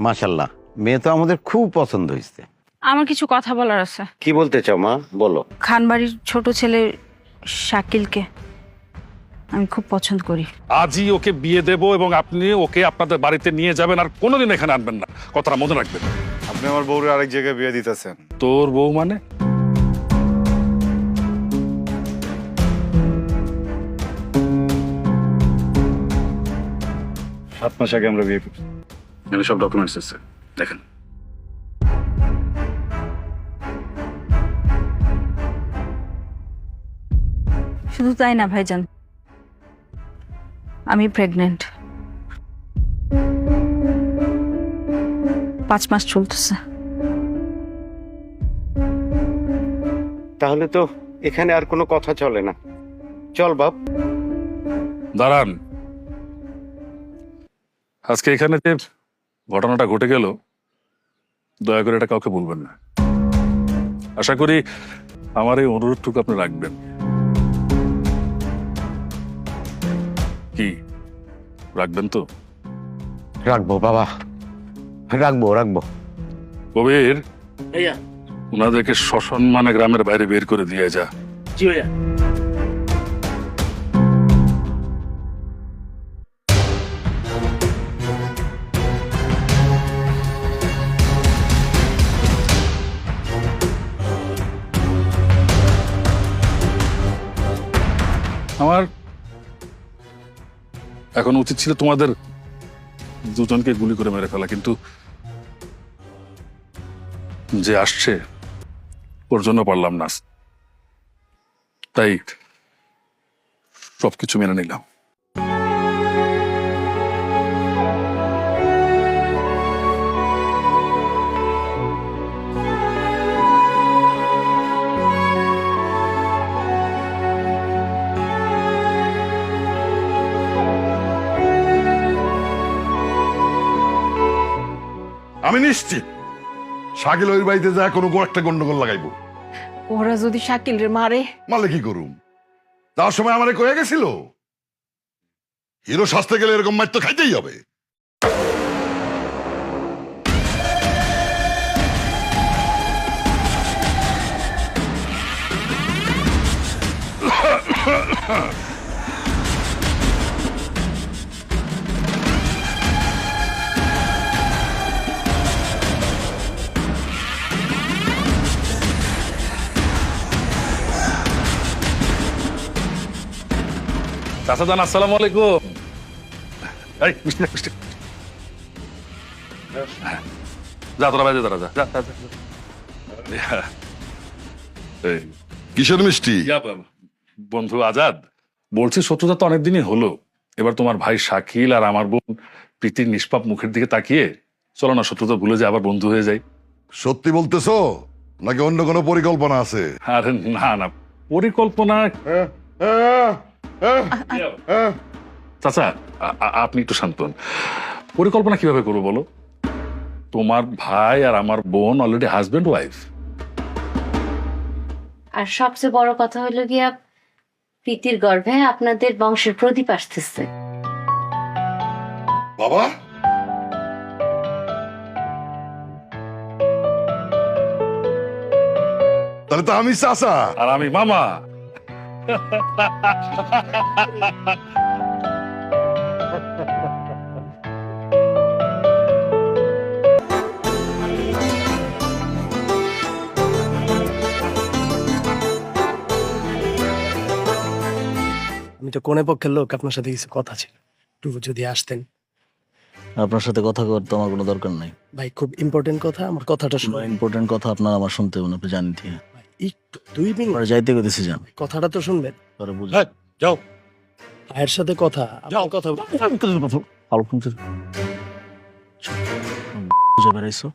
মাশাল্লাহ মেয়ে তো আমাদের খুব পছন্দ হয়েছে। আমার কিছু কথা বলার আছে। কি বলতে চাও মা? বলো। খানবাড়ির ছোট ছেলে শাকিলকে আমি খুব পছন্দ করি। আজই ওকে বিয়ে দেব এবং আপনি ওকে আপনাদের বাড়িতে নিয়ে যাবেন আর কোনোদিন এখানে আনবেন না। কথাটা মনে রাখবেন। আপনি আমার বউরে আরেক জায়গায় বিয়ে দিতেছেন। তোর বউ মানে? সাত মাস আগে আমরা বিয়ে করছি। এখানে সব ডকুমেন্টস আছে। দেখেন। শুধু তাই না ভাইজান? আমি প্রেগনেন্ট পাঁচ মাস চলতেছে। তাহলে তো এখানে আর কোনো কথা চলে না। চল বাপ। দাঁড়ান। আজকে এখানে যে ঘটনাটা ঘটে গেল দয়া করে এটা কাউকে বলবেন না। আশা করি আমার এই অনুরোধটুকু আপনি রাখবেন। কি? রাখবেন তো? রাখব বাবা। রাখব রাখব। কবির ওনাদেরকে সসম্মানে গ্রামের বাইরে বের করে দিয়ে যা। জি ভাইয়া। এখন উচিত ছিল তোমাদের দুজনকে গুলি করে মেরে ফেলা, কিন্তু যে আসছে, ওর জন্য পারলাম না। তাই সবকিছু মেনে নিলাম। আমি নিশ্চিত শাকিল ওই বাড়িতে যা কোনো একটা গন্ডগোল লাগাইবো। ওরা যদি শাকিল রে মারে। মালে কি করুম? যাওয়ার সময় আমারে কয়ে গেছিল হিরো শাস্তে গেলে এরকম মার তো খাইতেই হবে। চাচা জান আসসালামু আলাইকুম। এই মিষ্টি মিষ্টি। হ্যাঁ। যা তোরা বাইরে দাঁড়া যা যা, যা, যা, যা। এই, কিসের মিষ্টি? বন্ধু আজাদ বলছি শত্রুতা তো অনেকদিনই হলো। এবার তোমার ভাই শাকিল আর আমার বোন প্রীতির নিষ্পাপ মুখের দিকে তাকিয়ে চলো না শত্রুতা ভুলে যায় আবার বন্ধু হয়ে যাই। সত্যি বলতেছো? নাকি অন্য কোনো পরিকল্পনা আছে? আরে না না পরিকল্পনা চাচা আপনি একটু শান্ত হন। পরিকল্পনা কীভাবে করব বলো? তোমার ভাই আর আমার বোন অলরেডি হাজবেন্ড ওয়াইফ আর সবচেয়ে বড় কথা হলো গিয়া প্রীতির গর্ভে আপনাদের বংশের প্রদীপ আসতেছে। বাবা? তাহলে তো আমি চাচা। আর আমি মামা। আমি তো কোনে পক্ষের লোক আপনার সাথে কিছু কথা ছিল। একটু যদি আসতেন। আপনার সাথে কথা করতে আমার কোনো দরকার নাই। ভাই খুব ইম্পর্টেন্ট কথা আমার কথাটা শুনুন। ইম্পর্টেন্ট কথা আপনার আমার শুনতে হবে না আপনি জানেন ঠিক একটু দুই মিনিট। পরে যাইতে গেছি যান কথাটা তো শুনবেন। পরে বুঝ যাও। ভাইয়ের সাথে কথা আপনার কথা শুনতে বুঝে বেড়াইছো?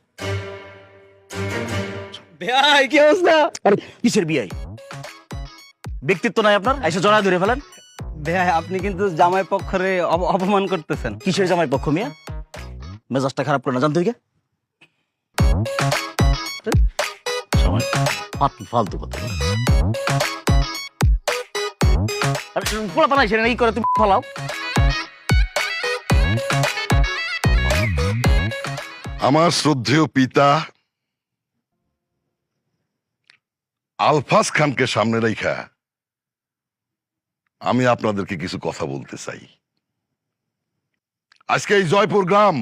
ভাই কি অবস্থা? আরে কিসের বিয়াই ব্যক্তিত্ব নাই আপনার? এসে জড়ায় ধরে ফেলেন। ভাই আপনি কিন্তু জামাই পক্ষরে অপমান করতেছেন। কিসের জামাই পক্ষ মিয়া? মেজাজটা খারাপ করে না জানতে জামাই ফালতু ফালতু কথা। পোলা পালাই সেটা এই করে তুমি ফলাও আমার শ্রদ্ধেয় পিতা আলফাজ খানকে সামনে রেখা আমি আপনাদেরকে কিছু কথা বলতে চাই। আজকে এই জয়পুর গ্রাম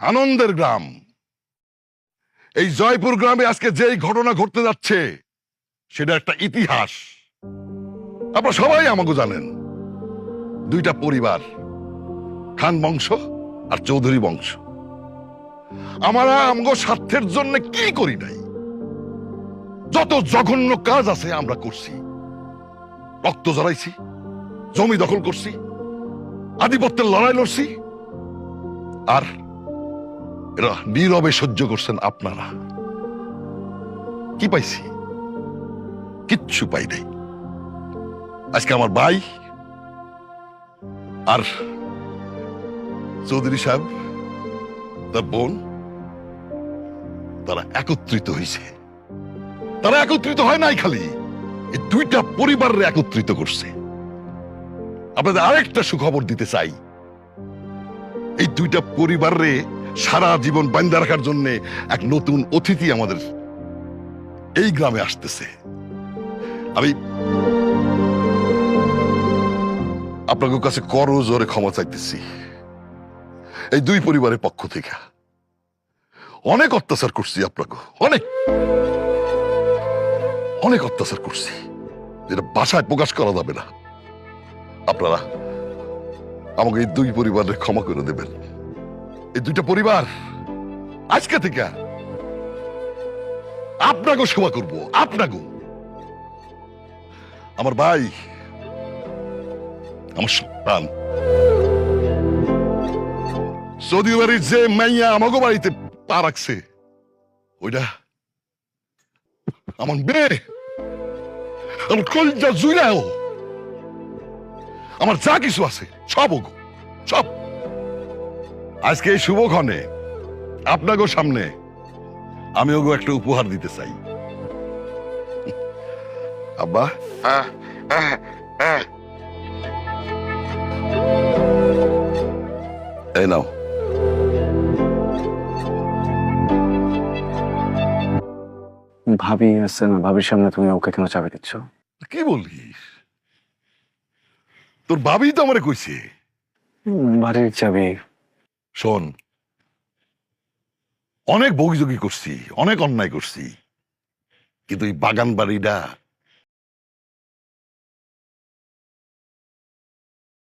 আনন্দের গ্রাম এই জয়পুর গ্রামে আজকে যেই ঘটনা ঘটতে যাচ্ছে, সেটা একটা ইতিহাস। আপনারা সবাই আমাকে জানেন। দুইটা পরিবার, খান বংশ আর চৌধুরী বংশ। আমরা আমগো স্বার্থের জন্য কি করি নাই? যত জঘন্য কাজ আছে আমরা করছি। রক্ত জড়াইছি জমি দখল করছি, আধিপত্যের লড়াই লড়ছি, আর এরা নীরবে সহ্য করছেন আপনারা। কি পাইছি? কিচ্ছু পাই নাই। আজকে আমার ভাই আর চৌধুরী সাহেব, তার বোন, তারা একত্রিত হয়েছে তারা একত্রিত হয় নাই খালি, এই দুইটা পরিবারের একত্রিত করছে। আপনাদের আরেকটা সুখবর দিতে চাই। এই দুইটা পরিবারে সারা জীবন বান্ধা রাখার জন্য এক নতুন অতিথি আমাদের এই গ্রামে আসতেছে। আমি আপনাদের কাছে করো জোরে ক্ষমা চাইতেছি। এই দুই পরিবারের পক্ষ থেকে। অনেক অত্যাচার করছি আপনাকে। অনেক। অনেক অত্যাচার করছি। যেটা বাসায় প্রকাশ করা যাবে না। আপনারা আমাকে এই দুই পরিবারের ক্ষমা করে দেবেন। এই দুইটা পরিবার আজকে থেকে আপনাকেও সেবা করব, আপনাকেও। আমার ভাই, আমার সন্তান। সৌদি বাড়ির যে মাইয়া আমাকে বাড়িতে পা রাখছে ওইটা আমার মেয়ে, আমার কলিজা জুইলাও আমার যা কিছু আছে, সব ওগো, সব। আজকে এই শুভক্ষণে আপনাকেও সামনে আমি ওগো একটা উপহার দিতে চাই। আব্বা? হ্যাঁ হ্যাঁ হ্যাঁ। এই নাও। ভাবি আছে না ভাবির সামনে তুমি ওকে কেন চাবি দিচ্ছ? কি বলিস তোর ভাবি তো আমারে কইছে। বাড়ির চাবি শোন অনেক বগিযোগি করছি অনেক অন্যায় করছি কিন্তু এই বাগান বাড়িটা